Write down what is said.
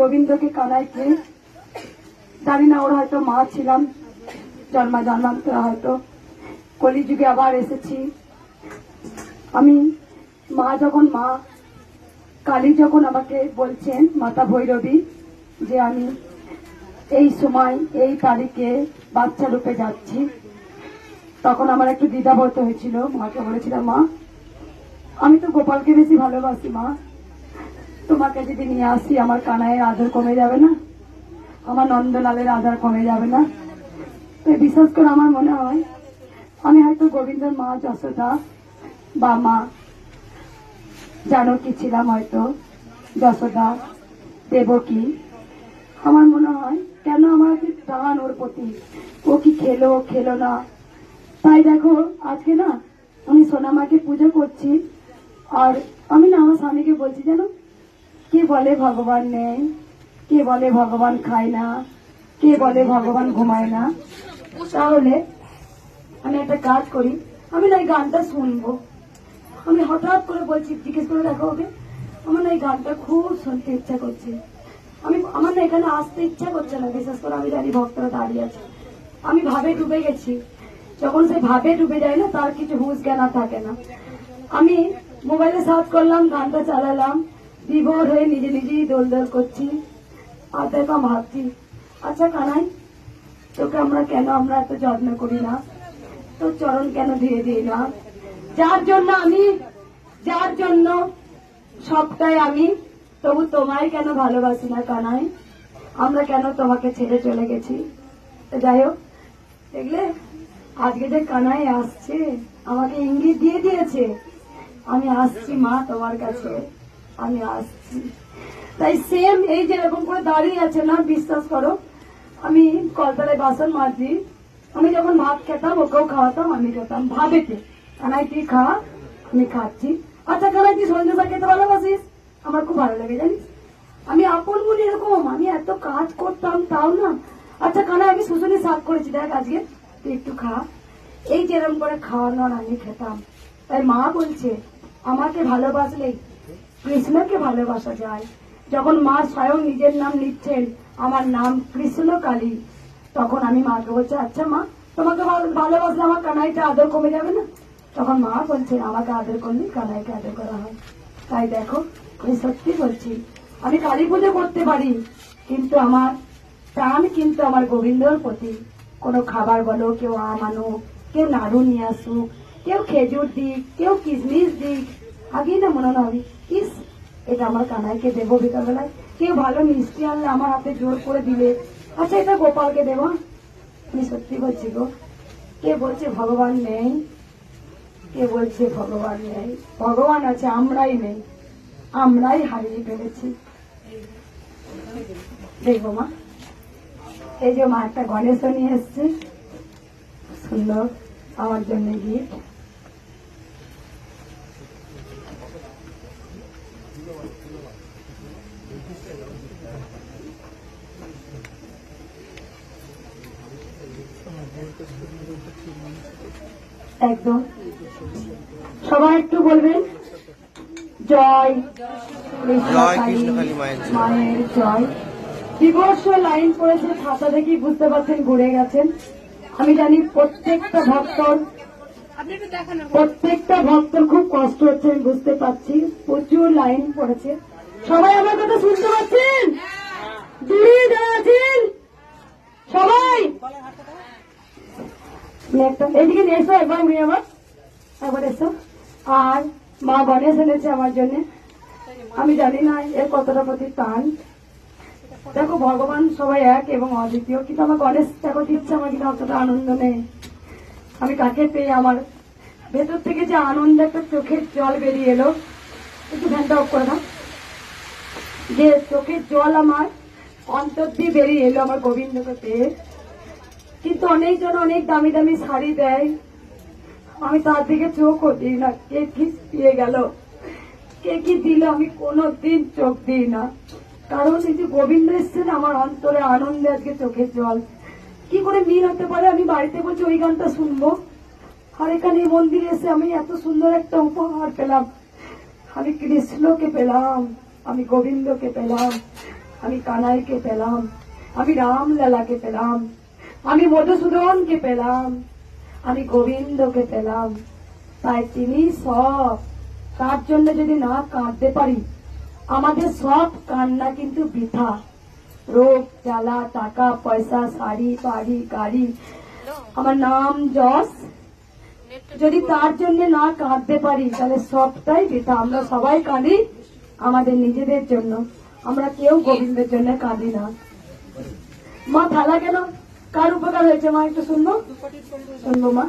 গোবিন্দকে কানাইকে জানি না ওর হয়তো মা ছিলাম, জন্মা জন্মান্তরে হয়তো। কলিযুগে আবার এসেছি। আমি মা যখন মা, কালী যখন আমাকে বলছেন, মাতা ভৈরবী, যে আমি এই সময়, এই তারিখে বাচ্চা রূপে যাচ্ছি, তখন আমার একটু দ্বিধাবোধ হয়েছিল। মাকে বলেছিলাম, মা, আমি তো গোপালকে বেশি ভালোবাসি, মা। তোমাকে যদি নিয়ে আসি, আমার কানাইয়ের আদর কমে যাবে না? আমার নন্দলালের আদর কমে যাবে না? তো বিশেষ করে আমার মনে হয়, আমি হয়তো গোবিন্দর মা যশোদা বা মা জানকী ছিলাম হয়তো, যশোদা, দেবকী। আমার মনে হয়, কেন আমার টান ওর প্রতি? ও কি খেলো খেলো না? তাই দেখো, আজকে না, আমি সোনামাকে পুজো করছি, আর আমি না আমার স্বামীকে বলছি জানো কে বলে ভগবান নেই? কে বলে ভগবান খায় না? কে বলে ভগবান ঘুমায় না? তাহলে আমি একটা কাজ করি। আমি না এই গানটা শুনব। আমি হঠাৎ করে বলছি, জিজ্ঞেস করে দেখো ওকে। আমার না এই গানটা খুব শুনতে ইচ্ছা করছে। আমি, আমার না এখানে আসতে ইচ্ছা করছে না। বিশেষ করে আমি জানি ভক্তরা দাঁড়িয়ে আছে। আমি ভাবে ডুবে গেছি। যখন সে ভাবে ডুবে যায় না, তার কিছু হুঁশ জ্ঞান থাকে না। আমি মোবাইলে সার্চ করলাম, গানটা চালালাম। বিভোর হয়ে নিজে নিজেই দোল দোল করছি। দেখো ভাবছি আচ্ছা কানাই, তোকে আমরা কেন আমরা এত যত্ন করি না? তোর চরণ কেন ধুয়ে দিই না? যার জন্য আমি, যার জন্য সবটাই আমি, তবু তোমায় কেন ভালোবাসি না কানাই? আমরা কেন তোমাকে ছেড়ে চলে গেছি? যাই হোক, দেখলে আজকে যে কানাই আসছে, আমাকে ইঙ্গিত দিয়ে দিয়েছে, আমি আসছি মা তোমার কাছে। আমি আসছি। তাই সেম এই যে এরকম করে দাঁড়িয়ে আছে না, বিশ্বাস করো। আমি কলতলায় বাসন মাজি। আমি যখন ভাত খেতাম, ওকেও খাওয়াতাম, আমি খেতাম। ভাবে ভাবেতে কানাই তুই খা? আমি খাচ্ছি। আচ্ছা কানাই, তুই সন্ধ্যে শাক খেতে ভালোবাসিস? আমার খুব ভালো লাগে, জানিস? আমি আপন বলি এরকম, আমি এত কাজ করতাম, তাও না। আচ্ছা কানা আমি শুশুনি শাক করেছি, দেখ আজকে। তুই একটু খা। এই যেরকম করে খাওয়ানো আর আমি খেতাম। তাই মা বলছে, আমাকে ভালোবাসলেই কৃষ্ণকে ভালোবাসা যায়। যখন মা স্বয়ং নিজের নাম নিচ্ছেন, আমার নাম কৃষ্ণ কালী তখন আমি মাকে বলছি আচ্ছা মা, তোমাকে ভালো- ভালোবাসলে আমার কানাইটা আদর কমে যাবে না? তখন মা বলছে, আমাকে আদর করলে কানাইকে আদর করা হয়। তাই দেখো, আমি সত্যি বলছি, আমি কালী পুজো করতে পারি, কিন্তু আমার প্রাণ কিন্তু আমার গোবিন্দর প্রতি। কোনো খাবার বলো, কেউ আম আনো, কেউ নাড়ু নিয়ে আসুক, কেউ খেজুর দিক, কেউ কিশমিশ দিক আগেই না মনে হবে ইস, এটা আমার কানাইকে দেবো বিকালবেলায়। কেউ ভালো মিষ্টি আনলে আমার হাতে জোর করে দিলে। আচ্ছা এটা গোপালকে দেবো আমি সত্যি বলছি গো, কে বলছে ভগবান নেই? কে বলছে ভগবান নেই? ভগবান আছে, আমরাই নেই। আমরাই হারিয়ে ফেলেছি। দেখব মা। এই যে মা একটা গণেশ নিয়ে এসছে। সুন্দর, আমার জন্য গিফট একদম। সবাই একটু বলবেন জয় জয় মায়ের বিবর্ষ লাইন পড়েছে খাতা দেখেই বুঝতে পারছেন ঘুরে গেছেন। আমি জানি প্রত্যেকটা ভক্তর প্রত্যেকটা ভক্তর খুব কষ্ট হচ্ছে আমি বুঝতে পারছি। প্রচুর লাইন পড়েছে। সবাই আমার কথা শুনতে পাচ্ছেন? দূরে যারা আছেন? সবাই? একটা এদিকে নিয়ে এসো, একবার মেয়ে আমার একবার এসো। আর মা গণেশ এনেছে আমার জন্য। আমি জানি না এর কতটা প্রতি টান দেখো, ভগবান সবাই এক এবং অদ্বিতীয়, কিন্তু আমার গণেশ দেখো, দিচ্ছে আমার কিন্তু অতটা আনন্দ নেই। আমি কাকে পেয়ে আমার ভেতর থেকে যে আনন্দ, একটা চোখের জল বেরিয়ে এলো। একটু ফ্যানটা অফ করে দাও। যে চোখের জল আমার অন্তর দিয়ে বেরিয়ে এলো, আমার গোবিন্দকে পেয়ে। কিন্তু অনেকজন অনেক দামি দামি শাড়ি দেয়। আমি তার দিকে চোখও দিই না, কে কি দিয়ে গেল? কে কি দিল আমি কোনোদিন চোখ দিই না। কারণ এই যে গোবিন্দ এসছেন, আমার অন্তরে আনন্দে আজকে চোখের জল। কি করে মিল হতে পারে? আমি বাড়িতে বলছি ওই গানটা শুনব। আর এখানে মন্দিরে এসে আমি এত সুন্দর একটা উপহার পেলাম। আমি কৃষ্ণকে পেলাম, আমি গোবিন্দকে পেলাম, আমি কানাইকে পেলাম, আমি রামলালাকে পেলাম। আমি মধুসূদনকে পেলাম, আমি গোবিন্দকে পেলাম। তাই তিনি সব, তার জন্য যদি না কাঁদতে পারি, আমাদের সব কান্না কিন্তু বৃথা। রোগ, জ্বালা, টাকা, পয়সা, শাড়ি, বাড়ি, গাড়ি, আমার নাম যশ। যদি তার জন্য না কাঁদতে পারি, তাহলে সবটাই বৃথা। আমরা সবাই কাঁদি আমাদের নিজেদের জন্য। আমরা কেউ গোবিন্দের জন্য কাঁদি না। মা থালা কেন? কার উপকার হয়েছে মা একটু শুনব শুনব মা